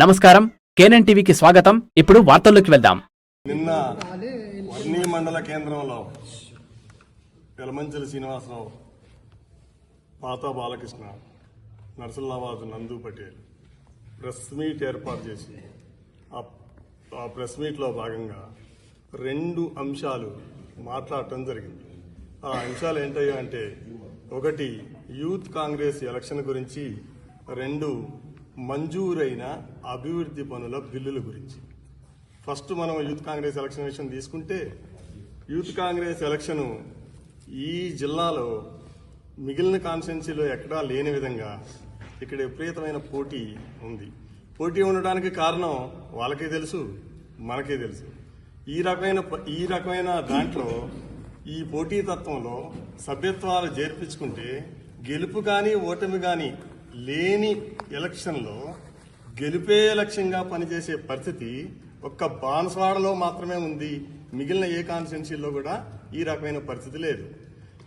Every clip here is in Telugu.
నమస్కారం. కేనన్ టీవీకి స్వాగతం. ఇప్పుడు వార్తల్లోకి వెళ్దాం. నిన్న వర్ణి మండల కేంద్రంలో వెలమంచల శ్రీనివాసరావు పాత బాలకృష్ణ నర్సల్లాబాద్ నందు పటేల్ ప్రెస్ మీట్ ఏర్పాటు చేసి ఆ- ఆ ప్రెస్ మీట్లో భాగంగా రెండు అంశాలు మాట్లాడటం జరిగింది. ఆ అంశాలు ఏంటయ్యా అంటే ఒకటి యూత్ కాంగ్రెస్ ఎలక్షన్ గురించి రెండు మంజూరైన అభివృద్ధి పనుల బిల్లుల గురించి. ఫస్ట్ మనం యూత్ కాంగ్రెస్ ఎలక్షన్ విషయం తీసుకుంటే యూత్ కాంగ్రెస్ ఎలక్షన్ ఈ జిల్లాలో మిగిలిన కాన్స్టిట్యున్సీలో ఎక్కడా లేని విధంగా ఇక్కడ విపరీతమైన పోటీ ఉంది. పోటీ ఉండడానికి కారణం వాళ్ళకే తెలుసు మనకే తెలుసు. ఈ రకమైన ప- ఈ రకమైన దాంట్లో ఈ పోటీతత్వంలో సభ్యత్వాలు చేర్పించుకుంటే గెలుపు కానీ ఓటమి కానీ లేని ఎలక్షన్లో గెలిపే లక్ష్యంగా పనిచేసే పరిస్థితి ఒక్క బాన్స్వాడలో మాత్రమే ఉంది. మిగిలిన ఏ కాన్స్టిట్యున్సీలో కూడా ఈ రకమైన పరిస్థితి లేదు.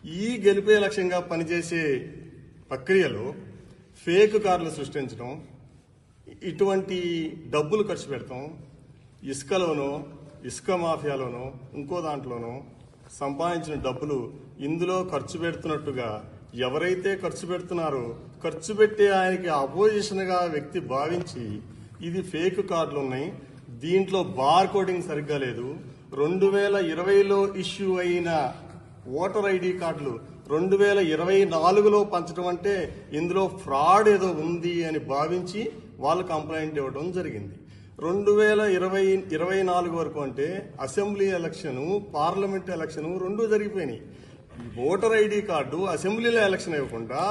ఈ గెలిపే లక్ష్యంగా పనిచేసే ప్రక్రియలో ఫేక్ కార్లు సృష్టించడం ఇటువంటి డబ్బులు ఖర్చు పెడతాం ఇసుకలోనో ఇసుక మాఫియాలోనో ఇంకో దాంట్లోనో సంపాదించిన డబ్బులు ఇందులో ఖర్చు పెడుతున్నట్టుగా ఎవరైతే ఖర్చు పెడుతున్నారో ఖర్చు పెట్టే ఆయనకి అపోజిషన్గా వ్యక్తి భావించి ఇది ఫేక్ కార్డులు ఉన్నాయి. దీంట్లో బార్ కోడింగ్ సరిగ్గా లేదు. రెండు వేల ఇరవైలో ఇష్యూ అయిన ఓటర్ ఐడి కార్డులు రెండు వేల ఇరవై నాలుగులో పంచడం అంటే ఇందులో ఫ్రాడ్ ఏదో ఉంది అని భావించి వాళ్ళు కంప్లైంట్ ఇవ్వడం జరిగింది. రెండు వేల ఇరవై ఇరవై నాలుగు వరకు అంటే అసెంబ్లీ ఎలక్షను పార్లమెంట్ ఎలక్షను రెండు జరిగిపోయినాయి. ఓటర్ ఐడి కార్డు అసెంబ్లీలో ఎలక్షన్ ఇవ్వకుండా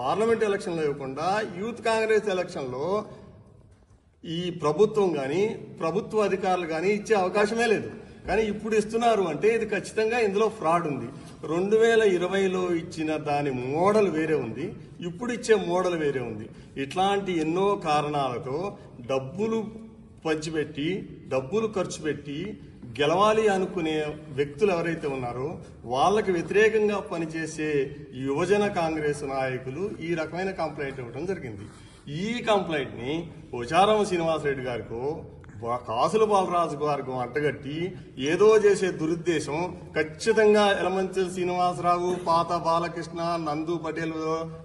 పార్లమెంట్ ఎలక్షన్లో ఇవ్వకుండా యూత్ కాంగ్రెస్ ఎలక్షన్లో ఈ ప్రభుత్వం కానీ ప్రభుత్వ అధికారులు కానీ ఇచ్చే అవకాశమే లేదు. కానీ ఇప్పుడు ఇస్తున్నారు అంటే ఇది ఖచ్చితంగా ఇందులో ఫ్రాడ్ ఉంది. రెండు వేల ఇరవైలో ఇచ్చిన దాని మోడల్ వేరే ఉంది. ఇప్పుడు ఇచ్చే మోడల్ వేరే ఉంది. ఇట్లాంటి ఎన్నో కారణాలతో డబ్బులు పంచిపెట్టి డబ్బులు ఖర్చు పెట్టి గెలవాలి అనుకునే వ్యక్తులు ఎవరైతే ఉన్నారో వాళ్ళకి వ్యతిరేకంగా పనిచేసే యువజన కాంగ్రెస్ నాయకులు ఈ రకమైన కంప్లైంట్ ఇవ్వడం జరిగింది. ఈ కంప్లైంట్ని పోచారం శ్రీనివాసరెడ్డి గారికో కాసుల బాలరాజు గారికి అడ్డగట్టి ఏదో చేసే దురుద్దేశం ఖచ్చితంగా ఎలమంచల్ శ్రీనివాసరావు పాత బాలకృష్ణ నందు పటేల్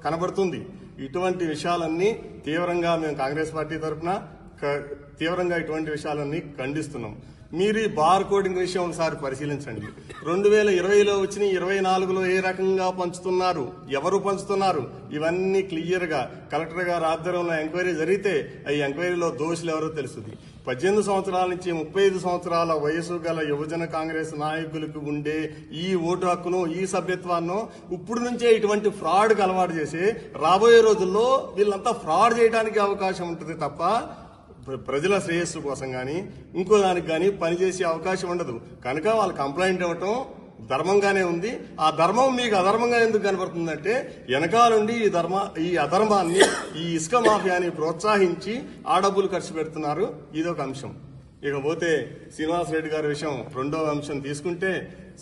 కనబడుతుంది. ఇటువంటి విషయాలన్నీ తీవ్రంగా మేము కాంగ్రెస్ పార్టీ తరఫున క- తీవ్రంగా ఇటువంటి విషయాలన్నీ ఖండిస్తున్నాం. మీరు ఈ బార్ కోడింగ్ విషయం ఒకసారి పరిశీలించండి. రెండు వేల ఇరవైలో వచ్చిన ఇరవై నాలుగులో ఏ రకంగా పంచుతున్నారు? ఎవరు పంచుతున్నారు? ఇవన్నీ క్లియర్గా కలెక్టర్ గారు ఆధ్వర్యంలో ఎంక్వైరీ జరిగితే ఈ ఎంక్వైరీలో దోషులు ఎవరో తెలుస్తుంది పద్దెనిమిది సంవత్సరాల నుంచి ముప్పై ఐదు సంవత్సరాల వయసు గల యువజన కాంగ్రెస్ నాయకులకు ఉండే ఈ ఓటు హక్కును ఈ సభ్యత్వాన్ని ఇప్పుడు నుంచే ఇటువంటి ఫ్రాడ్ అలవాటు చేసి రాబోయే రోజుల్లో వీళ్ళంతా ఫ్రాడ్ చేయడానికి అవకాశం ఉంటుంది తప్ప ప్రజల శ్రేయస్సు కోసం కానీ ఇంకో దానికి కానీ పనిచేసే అవకాశం ఉండదు. కనుక వాళ్ళు కంప్లైంట్ ఇవ్వటం ధర్మంగానే ఉంది. ఆ ధర్మం మీకు అధర్మంగా ఎందుకు కనబడుతుందంటే వెనకాలండి ఈ ధర్మ ఈ అధర్మాన్ని ఈ ఇసుక మాఫియాని ప్రోత్సహించి ఆ డబ్బులు ఖర్చు పెడుతున్నారు. ఇదొక అంశం. ఇకపోతే శ్రీనివాసరెడ్డి గారి విషయం రెండవ అంశం తీసుకుంటే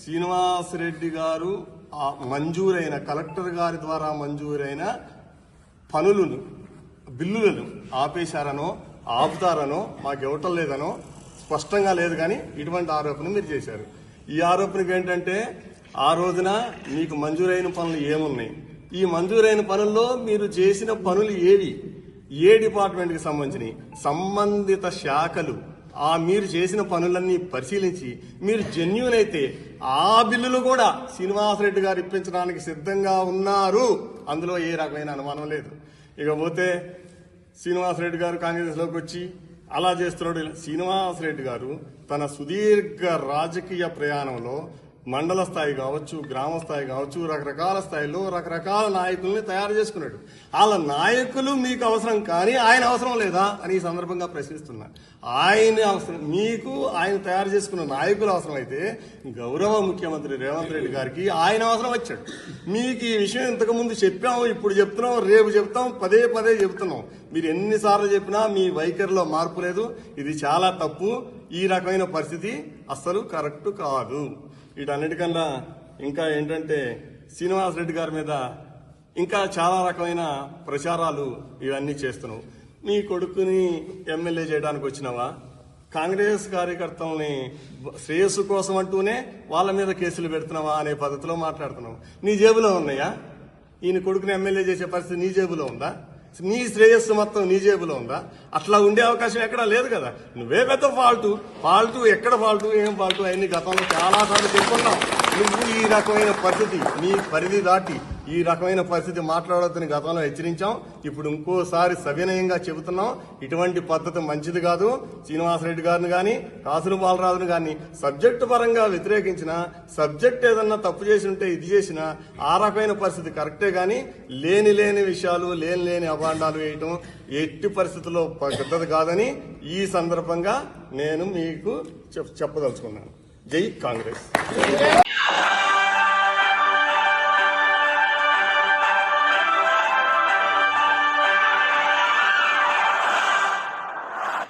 శ్రీనివాసరెడ్డి గారు ఆ మంజూరైన కలెక్టర్ గారి ద్వారా మంజూరైన పనులను బిల్లులను ఆపేశారనో ఆపుతారనో మాకు ఇవ్వటం లేదనో స్పష్టంగా లేదు కానీ ఇటువంటి ఆరోపణ మీరు చేశారు. ఈ ఆరోపణకి ఏంటంటే ఆ రోజున మీకు మంజూరైన పనులు ఏమున్నాయి? ఈ మంజూరైన పనుల్లో మీరు చేసిన పనులు ఏవి? ఏ డిపార్ట్మెంట్కి సంబంధించినవి? సంబంధిత శాఖలు. ఆ మీరు చేసిన పనులన్నీ పరిశీలించి మీరు జెన్యున్ అయితే ఆ బిల్లులు కూడా శ్రీనివాసరెడ్డి గారు ఇప్పించడానికి సిద్ధంగా ఉన్నారు. అందులో ఏ రకమైన అనుమానం లేదు. ఇకపోతే శ్రీనివాసరెడ్డి గారు కాంగ్రెస్లోకి వచ్చి అలా చేస్తున్నాడు. శ్రీనివాసరెడ్డి గారు తన సుదీర్ఘ రాజకీయ ప్రయాణంలో మండల స్థాయి కావచ్చు గ్రామ స్థాయి కావచ్చు రకరకాల స్థాయిలో రకరకాల నాయకుల్ని తయారు చేసుకున్నాడు. వాళ్ళ నాయకులు మీకు అవసరం కానీ ఆయన అవసరం లేదా అని ఈ సందర్భంగా ప్రశ్నిస్తున్నా. ఆయన అవసరం మీకు ఆయన తయారు చేసుకున్న నాయకులు అవసరం అయితే గౌరవ ముఖ్యమంత్రి రేవంత్ రెడ్డి గారికి ఆయన అవసరం వచ్చాడు. మీకు ఈ విషయం ఇంతకు ముందు చెప్పాము ఇప్పుడు చెప్తున్నాం రేపు చెప్తాం పదే పదే చెప్తున్నాం. మీరు ఎన్నిసార్లు చెప్పినా మీ వైఖరిలో మార్పు లేదు. ఇది చాలా తప్పు. ఈ రకమైన పరిస్థితి అస్సలు కరెక్ట్ కాదు. వీటన్నిటికన్నా ఇంకా ఏంటంటే శ్రీనివాస్ రెడ్డి గారి మీద ఇంకా చాలా రకమైన ప్రచారాలు ఇవన్నీ చేస్తున్నావు. నీ కొడుకుని ఎమ్మెల్యే చేయడానికి వచ్చినావా? కాంగ్రెస్ కార్యకర్తల్ని శ్రేయస్సు కోసం అంటూనే వాళ్ళ మీద కేసులు పెడుతున్నావా అనే పద్ధతిలో మాట్లాడుతున్నావు. నీ జేబులో ఉన్నాయా? ఈయన కొడుకుని ఎమ్మెల్యే చేసే పరిస్థితి నీ జేబులో ఉందా? నీ శ్రేయస్సు మొత్తం నీ జేబులో ఉందా? అట్లా ఉండే అవకాశం ఎక్కడా లేదు కదా. నువ్వే పెద్ద ఫాల్ట్. ఫాల్ట్ ఎక్కడ ఫాల్ట్ ఏం ఫాల్టు? అన్ని గతంలో చాలా సార్లు చెప్పుకున్నావు నువ్వు ఈ రకమైన పరిస్థితి నీ పరిధి దాటి ఈ రకమైన పరిస్థితి మాట్లాడొద్దని గతంలో హెచ్చరించాం. ఇప్పుడు ఇంకోసారి సవినయంగా చెబుతున్నాం. ఇటువంటి పద్ధతి మంచిది కాదు. శ్రీనివాసరెడ్డి గారిని కానీ కాసులు బాలరాజును కానీ సబ్జెక్టు పరంగా వ్యతిరేకించిన సబ్జెక్ట్ ఏదన్నా తప్పు చేసి ఉంటే ఇది చేసినా ఆ రకమైన పరిస్థితి కరెక్టే కానీ లేని లేని విషయాలు లేని లేని అభాండాలు వేయటం ఎట్టి పరిస్థితుల్లో పెద్దది కాదని ఈ సందర్భంగా నేను మీకు చెప్- చెప్పదలుచుకున్నాను. జై కాంగ్రెస్.